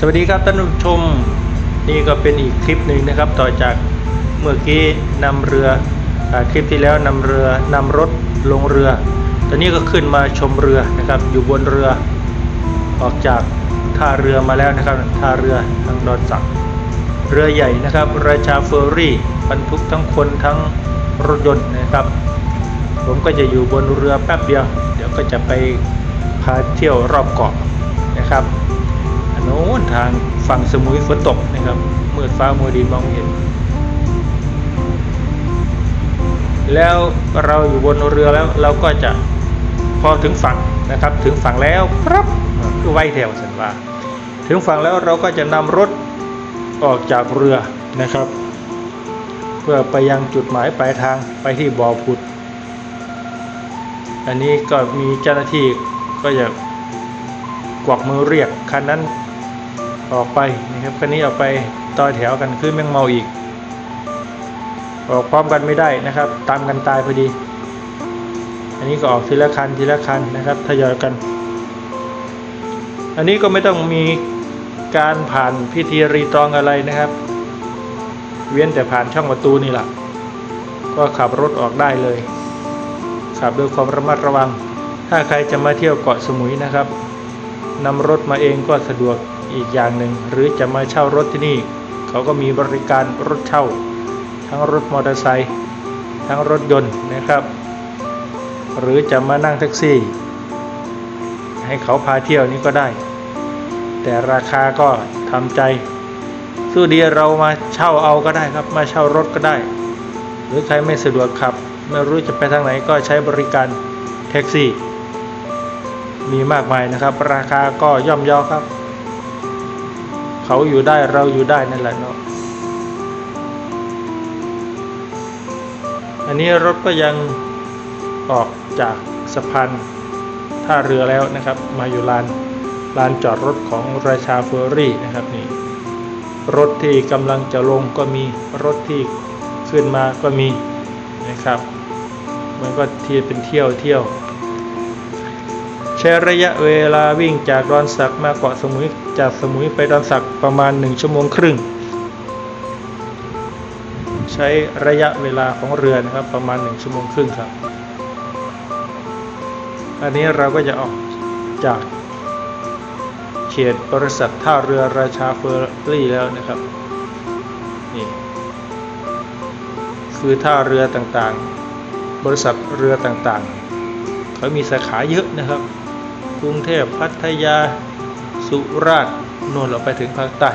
สวัสดีครับท่านผู้ชมนี่ก็เป็นอีกคลิปหนึ่งนะครับ ต่อจากเมื่อกี้นำเรืออคลิปที่แล้วนำเรือนำรถลงเรือ ตอนนี้ก็ขึ้นมาชมเรือนะครับ อยู่บนเรือ ออกจากท่าเรือมาแล้วนะครับท่าเรือทางดอนสักเรือใหญ่นะครับ ราชาเฟอร์รี่บรรทุกทั้งคนทั้งรถยนต์นะครับ ผมก็จะอยู่บนเรือแป๊บเดียว เดี๋ยวก็จะไปพาเที่ยวรอบเกาะนะครับ โน้นทางฝั่งสมุยฝนตกนะครับมืดฟ้ามัวดินมองเห็น แล้วเราอยู่บนเรือแล้วเราก็จะพอถึงฝั่งนะครับ ถึงฝั่งแล้วครับคือไว้แถวสันว่า ถึงฝั่งแล้วเราก็จะนำรถออกจากเรือนะครับ เพื่อไปยังจุดหมายปลายทางไปที่บ่อผุด อันนี้ก็มีเจ้าหน้าที่ก็จะกวักมือเรียกคันนั้น ออกไปนะครับคันนี้ออกไปต่อแถวกันขึ้นแมงเมาอีก ออกพร้อมกันไม่ได้นะครับ ตามกันตายพอดี อันนี้ก็ออกทีละคันทีละคันนะครับทยอยกัน อันนี้ก็ไม่ต้องมีการผ่านพิธีรีตองอะไรนะครับ เว้นแต่ผ่านช่องประตูนี่แหละก็ขับรถออกได้เลย ขับด้วยความระมัดระวัง ถ้าใครจะมาเที่ยวเกาะสมุยนะครับนำรถมาเองก็สะดวก อีกอย่างหนึ่ง หรือจะมาเช่ารถที่นี่ เขาก็มีบริการรถเช่า ทั้งรถมอเตอร์ไซค์ทั้งรถยนต์นะครับ หรือจะมานั่งแท็กซี่ ให้เขาพาเที่ยวนี้ก็ได้ แต่ราคาก็ทำใจ สู้ดีเรามาเช่าเอาก็ได้ครับ มาเช่ารถก็ได้ หรือใครไม่สะดวกขับ ไม่รู้จะไปทางไหนก็ใช้บริการแท็กซี่มีมากมายนะครับ ราคาก็ย่อมเยาครับ เขาอยู่ได้เราอยู่ได้นั่นแหละเนาะอันนี้รถก็ยังออกจากสะพานท่าเรือแล้วนะครับ มาอยู่ลานลานจอดรถของราชาเฟอร์รี่นะครับนี่รถที่กำลังจะลงก็มีรถที่ขึ้นมาก็มีนะครับ มันก็ที่เป็นเที่ยวเที่ยว ใช้ระยะเวลาวิ่งจากดอนสักมาเกาะสมุยจากสมุยไปดอนสักประมาณ 1 ชั่วโมงครึ่ง ใช้ระยะเวลาของเรือนะครับประมาณ 1 ชั่วโมงครึ่งครับอันนี้เราก็จะออกจากเขตบริษัทท่าเรือราชาเฟอร์รี่แล้วนะครับนี่คือท่าเรือต่างๆ บริษัทเรือต่างๆเขามีสาขาเยอะนะครับ กรุงเทพพัทยาสุราษฎร์น่นเราไปถึงภาคใต้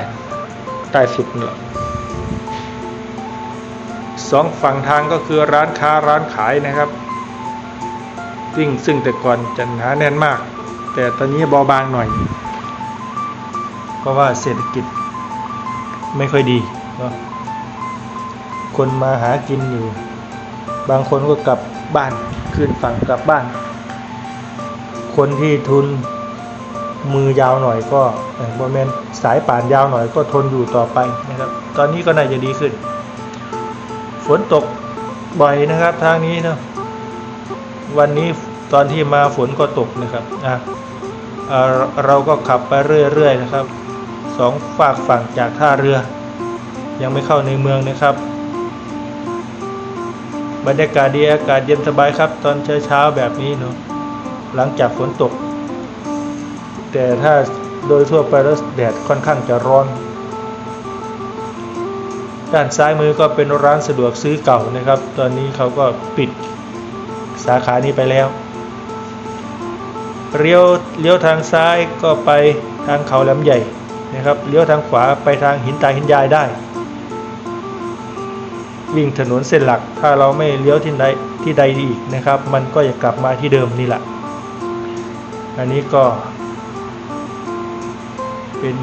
ใต้สุดนี่แหละสองฝั่งทางก็คือร้านค้าร้านขายนะครับวิ่งซึ่งแต่ก่อนจะหนาแน่นมาก แต่ตอนนี้เบาบางหน่อย เพราะว่าเศรษฐกิจไม่ค่อยดีเนาะคนมาหากินอยู่ บางคนก็กลับบ้านขึ้นฝั่งกลับบ้าน คนที่ทุนมือยาวหน่อยก็โมเมนสายป่านยาวหน่อยก็ทนอยู่ต่อไปนะครับ ตอนนี้ก็น่าจะดีขึ้น ฝนตกบ่อยนะครับทางนี้เนาะวันนี้ตอนที่มาฝนก็ตกนะครับอะเอ่อเราก็ขับไปเรื่อยๆนะครับสองฝากฝั่งจากท่าเรือ ยังไม่เข้าในเมืองนะครับ บรรยากาศดีอากาศเย็นสบายครับ ตอนเช้าๆแบบนี้เนาะ หลังจากฝนตก แต่ถ้าโดยทั่วไปแล้วแดดค่อนข้างจะร้อน ด้านซ้ายมือก็เป็นร้านสะดวกซื้อเก่านะครับ ตอนนี้เขาก็ปิดสาขานี้ไปแล้วเลี้ยวเลี้ยวทางซ้ายก็ไปทางเขาแหลมใหญ่นะครับเลี้ยวทางขวาไปทางหินตาหินยายได้ วิ่งถนนเส้นหลักถ้าเราไม่เลี้ยวที่ใดที่ใดอีกนะครับ มันก็จะกลับมาที่เดิมนี่แหละ อันนี้ก็ เป็น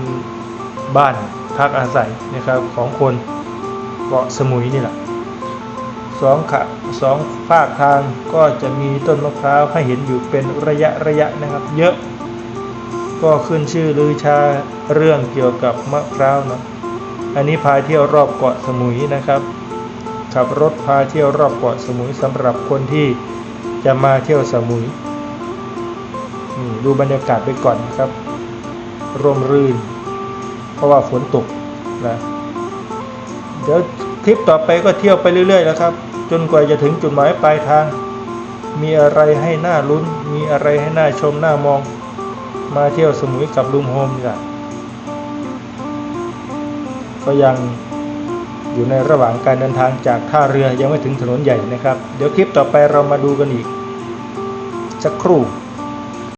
บ้านพักอาศัยนะครับของคนเกาะสมุยนี่แหละสองขาสองภาคทางก็จะมีต้นมะพร้าวให้เห็นอยู่เป็นระยะระยะนะครับ เยอะ ก็ขึ้นชื่อลือชาเรื่องเกี่ยวกับมะพร้าวเนาะอันนี้พาเที่ยวรอบเกาะสมุยนะครับขับรถพาเที่ยวรอบเกาะสมุยสำหรับคนที่จะมาเที่ยวสมุย ดูบรรยากาศไปก่อนนะครับ ร่มรื่น เพราะว่าฝนตกนะเดี๋ยวทริปต่อไปก็เที่ยวไปเรื่อยๆแล้วครับ จนกว่าจะถึงจุดหมายปลายทาง มีอะไรให้หน่าลุ้น มีอะไรให้หน่าชมหน่ามอง มาเที่ยวสมุยกับลุงโฮมนี่แหละก็ยังอยู่ในระหว่างการเดินทางจากท่าเรือยังไม่ถึงถนนใหญ่นะครับ เดี๋ยวคลิปต่อไปเรามาดูกันอีก สักครู่